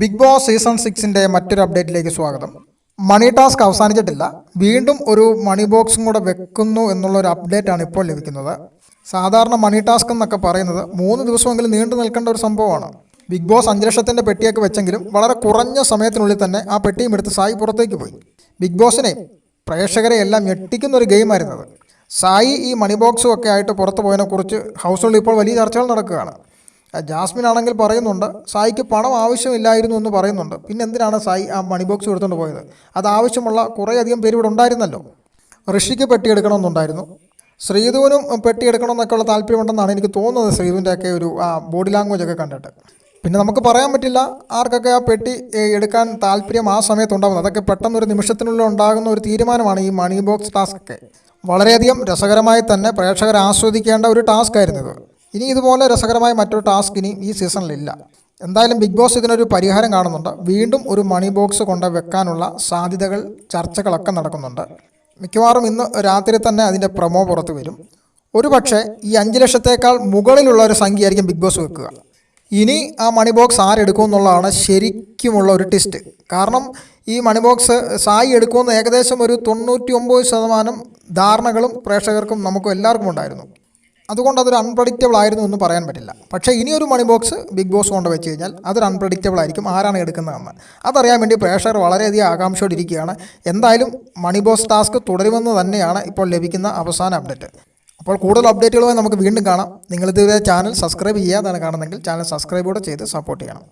Big boss season സിക്സിന്റെ മറ്റൊരു അപ്ഡേറ്റിലേക്ക് സ്വാഗതം. മണി ടാസ്ക് അവസാനിച്ചിട്ടില്ല. വീണ്ടും ഒരു മണി ബോക്സും കൂടെ വെക്കുന്നു എന്നുള്ള ഒരു അപ്ഡേറ്റ് ആണ് ഇപ്പോൾ ലഭിക്കുന്നത്. സാധാരണ മണി ടാസ്ക് എന്നൊക്കെ പറയുന്നത് മൂന്ന് ദിവസമെങ്കിലും നീണ്ടു നിൽക്കേണ്ട ഒരു സംഭവമാണ്. ബിഗ് ബോസ് അഞ്ച് ലക്ഷത്തിന്റെ പെട്ടിയൊക്കെ വെച്ചെങ്കിലും വളരെ കുറഞ്ഞ സമയത്തിനുള്ളിൽ തന്നെ ആ പെട്ടിയും എടുത്ത് സായി പുറത്തേക്ക് പോയി. ബിഗ് ബോസിനെ പ്രേക്ഷകരെ എല്ലാം ഞെട്ടിക്കുന്ന ഒരു ഗെയിമായിരുന്നത് സായി ഈ മണി ബോക്സും ഒക്കെ ആയിട്ട് പുറത്തു പോയതിനെക്കുറിച്ച് ഹൗസിൽ ഇപ്പോൾ വലിയ ചർച്ചകൾ നടക്കുകയാണ്. ജാസ്മിൻ ആണെങ്കിൽ പറയുന്നുണ്ട് സായിക്ക് പണം ആവശ്യമില്ലായിരുന്നു എന്ന് പറയുന്നുണ്ട്. പിന്നെ എന്തിനാണ് സായി ആ മണി ബോക്സ് എടുത്തുകൊണ്ട് പോയത്? അത് ആവശ്യമുള്ള കുറേയധികം പേര് ഇവിടെ ഉണ്ടായിരുന്നല്ലോ. ഋഷിക്ക് പെട്ടി എടുക്കണമെന്നുണ്ടായിരുന്നു ശ്രീധുവിനും പെട്ടി എടുക്കണമെന്നൊക്കെയുള്ള താല്പര്യമുണ്ടെന്നാണ് എനിക്ക് തോന്നുന്നത് ശ്രീധുവിന്റെയൊക്കെ ഒരു ആ ബോഡി ലാംഗ്വേജ് ഒക്കെ കണ്ടിട്ട്. പിന്നെ നമുക്ക് പറയാൻ പറ്റില്ല ആർക്കൊക്കെ ആ പെട്ടി എടുക്കാൻ താല്പര്യം ആ സമയത്ത് ഉണ്ടാകുന്നത് അതൊക്കെ പെട്ടെന്നൊരു നിമിഷത്തിനുള്ളിൽ ഉണ്ടാകുന്ന ഒരു തീരുമാനമാണ് ഈ മണി ബോക്സ് ടാസ്ക് ഒക്കെ. വളരെയധികം രസകരമായി തന്നെ പ്രേക്ഷകർ ആസ്വദിക്കേണ്ട ഒരു ടാസ്ക് ആയിരുന്നു ഇത്. ഇനി ഇതുപോലെ രസകരമായ മറ്റൊരു ടാസ്ക് ഇനി ഈ സീസണിലില്ല. എന്തായാലും ബിഗ് ബോസ് ഇതിനൊരു പരിഹാരം കാണുന്നുണ്ട്. വീണ്ടും ഒരു മണി ബോക്സ് കൊണ്ട് വെക്കാനുള്ള സാധ്യതകൾ ചർച്ചകളൊക്കെ നടക്കുന്നുണ്ട്. മിക്കവാറും ഇന്ന് രാത്രി തന്നെ അതിന്റെ പ്രൊമോ പുറത്ത് വരും. ഒരു പക്ഷേ ഈ അഞ്ച് ലക്ഷത്തേക്കാൾ മുകളിലുള്ള ഒരു സംഖ്യയായിരിക്കും ബിഗ് ബോസ് വെക്കുക. ഇനി ആ മണി ബോക്സ് ആരെടുക്കും എന്നുള്ളതാണ് ശരിക്കുമുള്ള ഒരു ടിസ്റ്റ് കാരണം ഈ മണി ബോക്സ് സായി എടുക്കുമെന്ന് ഏകദേശം ഒരു തൊണ്ണൂറ്റി ഒമ്പത് ശതമാനം ധാരണകളും പ്രേക്ഷകർക്കും നമുക്കും എല്ലാവർക്കും ഉണ്ടായിരുന്നു. അതുകൊണ്ട് അതൊരു അൺപ്രഡിക്റ്റബിൾ ആയിരുന്നു എന്ന് പറയാൻ പറ്റില്ല. പക്ഷേ ഇനിയൊരു മണി ബോക്സ് ബിഗ് ബോസ് കൊണ്ട് വെച്ച് കഴിഞ്ഞാൽ അതൊരു അൺപ്രഡിക്റ്റബിൾ ആയിരിക്കും ആരാണ് എടുക്കുന്നതെന്ന്. അതറിയാൻ വേണ്ടി പ്രേക്ഷകർ വളരെയധികം ആകാംക്ഷയോടിരിക്കുകയാണ്. എന്തായാലും മണി ബോസ് ടാസ്ക് തുടരുമെന്ന് തന്നെയാണ് ഇപ്പോൾ ലഭിക്കുന്ന അവസാന അപ്ഡേറ്റ് അപ്പോൾ കൂടുതൽ അപ്ഡേറ്റുകളുമായി നമുക്ക് വീണ്ടും കാണാം. നിങ്ങൾ ഇതുവരെ ചാനൽ സബ്സ്ക്രൈബ് ചെയ്യാതാണ് കാണുന്നെങ്കിൽ ചാനൽ സബ്സ്ക്രൈബ് കൂടെ ചെയ്ത് സപ്പോർട്ട് ചെയ്യണം.